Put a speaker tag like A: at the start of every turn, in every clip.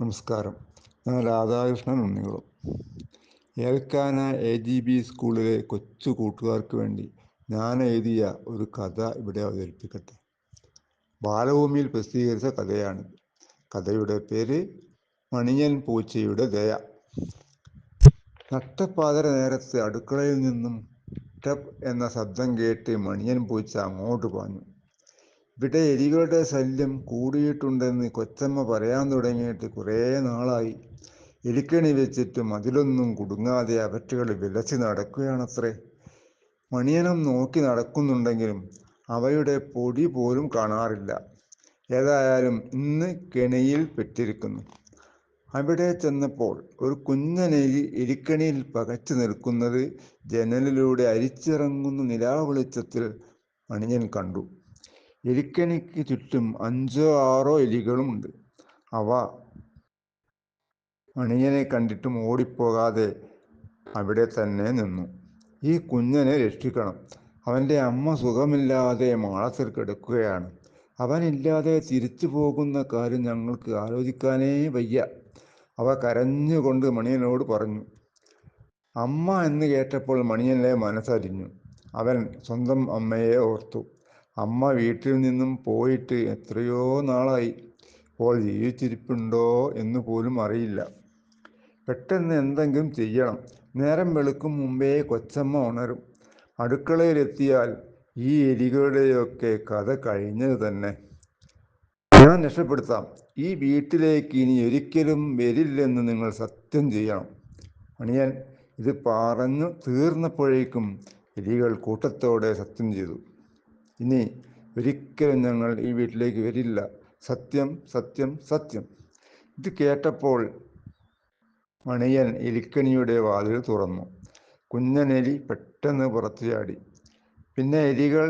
A: നമസ്കാരം. ഞാൻ രാധാകൃഷ്ണൻ ഉണ്ണികുളം. ഏൽക്കാന എ ജി ബി സ്കൂളിലെ കൊച്ചു കൂട്ടുകാർക്ക് വേണ്ടി ഞാൻ എഴുതിയ ഒരു കഥ ഇവിടെ അവതരിപ്പിക്കട്ടെ. ബാലഭൂമിയിൽ പ്രസിദ്ധീകരിച്ച കഥയാണിത്. കഥയുടെ പേര് മണിയൻ പൂച്ചയുടെ ദയ. നട്ടപ്പാതര നേരത്ത് അടുക്കളയിൽ നിന്നും ടപ്പ് എന്ന ശബ്ദം കേട്ട് മണിയൻ പൂച്ച അങ്ങോട്ട് പാഞ്ഞു. ഇവിടെ എലികളുടെ ശല്യം കൂടിയിട്ടുണ്ടെന്ന് കൊച്ചമ്മ പറയാൻ തുടങ്ങിയിട്ട് കുറേ നാളായി. എലിക്കണി വെച്ചിട്ടും അതിലൊന്നും കുടുങ്ങാതെ അവറ്റകൾ വിലച്ച് നടക്കുകയാണത്രേ. മണിയനം നോക്കി നടക്കുന്നുണ്ടെങ്കിലും അവയുടെ പൊടി പോലും കാണാറില്ല. ഏതായാലും ഇന്ന് കെണിയിൽ പെട്ടിരിക്കുന്നു. അവിടെ ചെന്നപ്പോൾ ഒരു കുഞ്ഞനെലി എലിക്കണിയിൽ പകച്ചു നിൽക്കുന്നത് ജനലിലൂടെ അരിച്ചിറങ്ങുന്ന നിലാവെളിച്ചത്തിൽ മണിയൻ കണ്ടു. എലിക്കണിക്ക് ചുറ്റും അഞ്ചോ ആറോ എലികളുമുണ്ട്. അവ മണിയനെ കണ്ടിട്ടും ഓടിപ്പോകാതെ അവിടെ തന്നെ നിന്നു. ഈ കുഞ്ഞനെ രക്ഷിക്കണം. അവന്റെ അമ്മ സുഖമില്ലാതെ മാളത്തിൽ കിടക്കുകയാണ്. അവനില്ലാതെ തിരിച്ചു പോകുന്ന കാര്യം ഞങ്ങൾക്ക് ആലോചിക്കാനേ വയ്യ. അവ കരഞ്ഞുകൊണ്ട് മണിയനോട് പറഞ്ഞു അമ്മ എന്ന് കേട്ടപ്പോൾ മണിയനെ മനസ്സരിഞ്ഞു. അവൻ സ്വന്തം അമ്മയെ ഓർത്തു. അമ്മ വീട്ടിൽ നിന്നും പോയിട്ട് എത്രയോ നാളായി. ഇപ്പോൾ ജീവിച്ചിരിപ്പുണ്ടോ എന്ന് പോലും അറിയില്ല. പെട്ടെന്ന് എന്തെങ്കിലും ചെയ്യണം. നേരം വെളുക്കും മുമ്പേ കൊച്ചമ്മ ഉണരും. അടുക്കളയിലെത്തിയാൽ ഈ എലികളുടെയൊക്കെ കഥ കഴിഞ്ഞത് തന്നെ. ഞാൻ രക്ഷപ്പെടുത്താം. ഈ വീട്ടിലേക്ക് ഇനി ഒരിക്കലും വരില്ലെന്ന് നിങ്ങൾ സത്യം ചെയ്യണം. അണിയൻ ഇത് പറഞ്ഞു തീർന്നപ്പോഴേക്കും എലികൾ കൂട്ടത്തോടെ സത്യം ചെയ്തു. ഇനി ഒരിക്കലും ഞങ്ങൾ ഈ വീട്ടിലേക്ക് വരില്ല. സത്യം സത്യം സത്യം. ഇത് കേട്ടപ്പോൾ മണിയൻ എലിക്കണിയുടെ വാതിൽ തുറന്നു. കുഞ്ഞനെലി പെട്ടെന്ന് പുറത്തു ചാടി പിന്നെ എലികൾ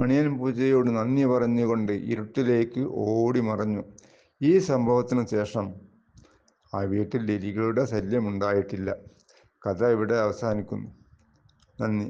A: മണിയൻ പൂജയോട് നന്ദി പറഞ്ഞുകൊണ്ട് ഇരുട്ടിലേക്ക് ഓടി മറഞ്ഞു. ഈ സംഭവത്തിന് ശേഷം ആ വീട്ടിൽ എലികളുടെ ശല്യം ഉണ്ടായിട്ടില്ല. കഥ ഇവിടെ അവസാനിക്കുന്നു. നന്ദി.